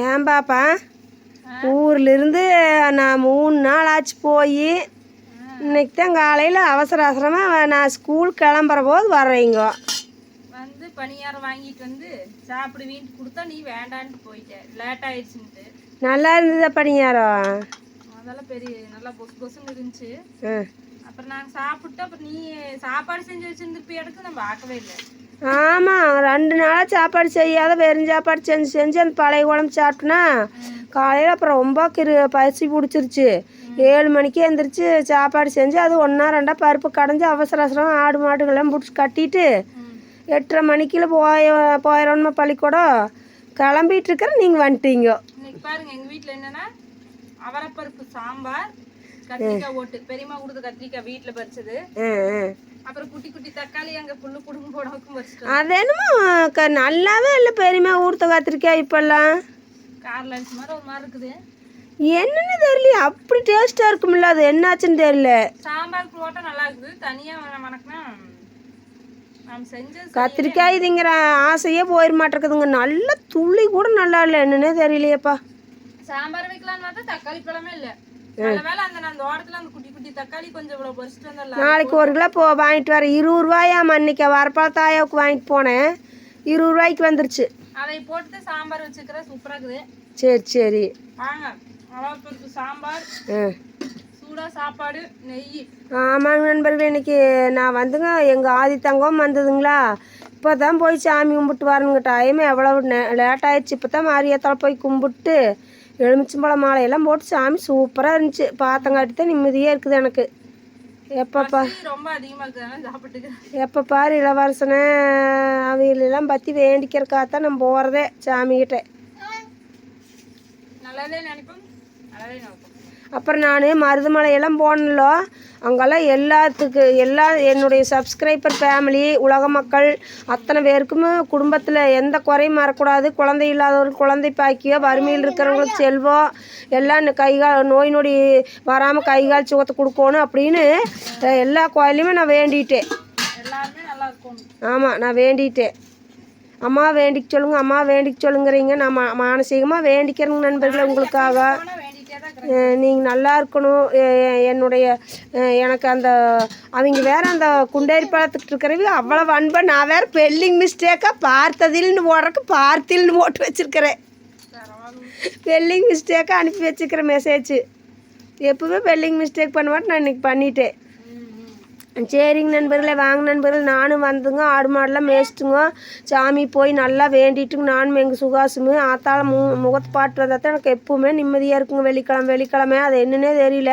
ஏன் பாப்பா? ஊர்லேருந்து நான் மூணு நாள் ஆச்சு போய். இன்னைக்கு தான் காலையில் அவசர அவசரமாக நான் ஸ்கூல் கிளம்புற போது வர்றீங்க வந்து பணியாரம் வாங்கிட்டு வந்து சாப்பிடுவீன்ட்டு கொடுத்தா நீ வேண்டான்ட்டு போயிட்ட. லேட் ஆயிடுச்சுன்ட்டு. நல்லா இருந்ததா பணியாரம்? அதெல்லாம் பெரிய நல்லா பொசு பொசுன்னு இருந்துச்சு. அப்புறம் நாங்கள் சாப்பிட்டு அப்புறம் நீ சாப்பாடு செஞ்சு வச்சிருந்துப்பி எடுத்து நான் பார்க்கவே இல்லை. ஆமாம் ரெண்டு நாளாக சாப்பாடு செய்யாத வெறும் சாப்பாடு செஞ்சு செஞ்சு அந்த பழைய குழம்பு சாப்பிட்டோன்னா காலையில் அப்புறம் ரொம்ப கிரு பசி பிடிச்சிருச்சு. ஏழு மணிக்கு எந்திரிச்சு சாப்பாடு செஞ்சு அது ஒன்றா ரெண்டா பருப்பு கடைஞ்சி அவசர அவசரம் ஆடு மாடுகள்லாம் பிடிச்சி கட்டிட்டு எட்டரை மணிக்குள்ள போய போயிடணுமா பள்ளிக்கூடம்? கிளம்பிட்டு இருக்கிற நீங்கள் வந்துட்டீங்க. பாருங்க எங்க வீட்ல என்னன்னா அவரைப்பருப்பு சாம்பார் கத்திரிக்காய் ஓட்டு பெரியம்மா கொடுத்த கத்திரிக்காய் வீட்ல பறிச்சது. அப்புறம் குட்டி குட்டி தக்காளி அங்க புல்லு குடும்பம் போடவுக்கும் பறிச்சிட்டு அது என்னமோ நல்லாவே இல்லை பெரியமா ஊர்த்த கத்திரிக்காய் இப்போல்லாம்? கார்ல அடிச்ச மாதிரி ஒரு மாதிரி இருக்குது. என்னன்னு தெரியல அப்படி டேஸ்ட்டாக இருக்கும்ல அது என்னாச்சுன்னு தெரியல. சாம்பார் போட்டா நல்லா இருக்குது. தனியா மணக்குனா நாம் செஞ்சது கத்திரிக்காய் திங்கிற ஆசையே போயிட மாட்டேங்குதுங்க. நல்ல துளி கூட நல்லா இல்லை என்னன்னே தெரியலையேப்பா. சாம்பார் வைக்கலாம்னு பார்த்தா தக்காளி பழமே இல்ல. நாளைக்கு ஒரு கிலோ போ வாங்கிட்டு வரேன் இருபது ரூபாயாம் அன்னைக்கு வரப்பழ தாயாவுக்கு வாங்கிட்டு போனேன். இருபது ரூபாய்க்கு வந்துருச்சு. அதை போட்டு சாம்பார் வச்சுக்கிற சூப்பரா இருக்குது. சரி சரி. சாம்பார் ஆ. சூடா சாப்பாடு நெய். ஆமாங்க நண்பர்களே இன்னைக்கு நான் வந்துங்க எங்கள் ஆதி தங்கம் வந்ததுங்களா? இப்போ தான் போய் சாமி கும்பிட்டு வரணுங்க. டைம் எவ்வளவு லேட் ஆயிடுச்சு. இப்போ தான் மாரியாத்தால போய் கும்பிட்டு எலுமிச்சம்பழம் மாலையெல்லாம் போட்டு சாமி சூப்பராக இருந்துச்சு. பார்த்தங்காட்டி தான் நிம்மதியாக இருக்குது எனக்கு. எப்பப்பா ரொம்ப அதிகமா இருக்குதுனால சாப்பிட்டுக்கிறேன். எப்போ பாரு இளவரசனை அவைகளெல்லாம் பற்றி வேண்டிக்கிறக்காகத்தான் நம்ம போகிறதே சாமிக்கிட்ட நல்லாவே நினைப்போம். நல்லாவே நினைப்போம். அப்புறம் நான் மருதமலையெல்லாம் போனலோ அங்கெல்லாம் எல்லாத்துக்கு எல்லா என்னுடைய சப்ஸ்கிரைபர் ஃபேமிலி உலக மக்கள் அத்தனை பேருக்குமே குடும்பத்தில் எந்த குறையும் வரக்கூடாது. குழந்தை இல்லாதவர்களுக்கு குழந்தை பாக்கியோ வறுமையில் இருக்கிறவங்களுக்கு செல்வம் எல்லாம் கை கால் நோய் நொடி வராமல் கை கால் சுகத்தை கொடுக்கணும் அப்படின்னு எல்லா கோயிலையுமே நான் வேண்டிட்டேன். ஆமாம் நான் வேண்டிட்டேன். அம்மா வேண்டிக்க சொல்லுங்க அம்மா வேண்டிக்க சொல்லுங்கிறீங்க. நான் மானசீகமாக வேண்டிக்கிறேங்க நண்பர்களே உங்களுக்காக. நீங்கள் நல்லா இருக்கணும். என்னுடைய எனக்கு அந்த அவங்க வேற அந்த குண்டேரி பழத்துக்கிட்டு இருக்கிறவங்க அவ்வளோ அன்பை நான் வேற பெல்லிங் மிஸ்டேக்காக பார்த்ததில்னு போடுறக்கு பார்த்தில்னு போட்டு வச்சுருக்கிறேன். பெல்லிங் மிஸ்டேக்காக அனுப்பி வச்சுக்கிறேன் மெசேஜ் எப்பவுமே பெல்லிங் மிஸ்டேக் பண்ண மாட்டேன் நான் இன்னைக்கு பண்ணிட்டேன். சரிங்க நண்பர்களே வாங்க நண்பர்கள். நானும் வந்துங்க ஆடு மாடெல்லாம் மேய்ச்சிட்டுங்க. சாமி போய் நல்லா வேண்டிட்டுங்க நானும் எங்கள் சுகாசுமு ஆத்தால மு முகத்து பாட்டு வந்தால் தான் எனக்கு எப்போவுமே நிம்மதியாக இருக்குங்க. வெள்ளிக்கிழமை வெள்ளிக்கிழமை அது என்னன்னே தெரியல.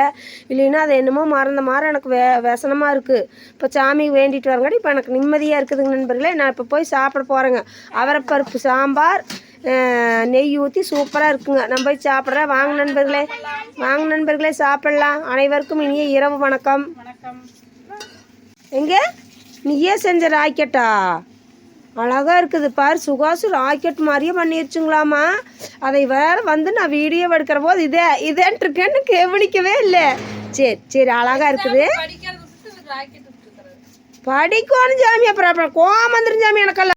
இல்லைன்னா அது என்னமோ மறந்த மாதிரி எனக்கு வே விசனமாக இருக்குது இப்போ சாமிக்கு வேண்டிட்டு வரங்காட்டி இப்போ எனக்கு நிம்மதியாக இருக்குதுங்க நண்பர்களே. நான் இப்போ போய் சாப்பிட போகிறேங்க அவரைப்பருப்பு சாம்பார் நெய் ஊற்றி சூப்பராக இருக்குங்க. நம்ம போய் சாப்பிட்றேன். வாங்க நண்பர்களே. வாங்க நண்பர்களே சாப்பிட்லாம். அனைவருக்கும் இனிய இரவு வணக்கம். வணக்கம். எங்க? நீயே செஞ்ச ராக்கெட்டா? அழகா இருக்குது பாரு. சுகாசு ராக்கெட் மாதிரியே பண்ணிருச்சுங்களாமா. அதை வேற வந்து நான் வீடியோ எடுக்கிற போது இதே இதேன்ட்டு இருக்கேன்னு கவனிக்கவே இல்லை. சரி சரி அழகா இருக்குது. படிக்கணும் சாமி அப்புறம் அப்புறம் கோவம் வந்துரும் சாமி எனக்கெல்லாம்.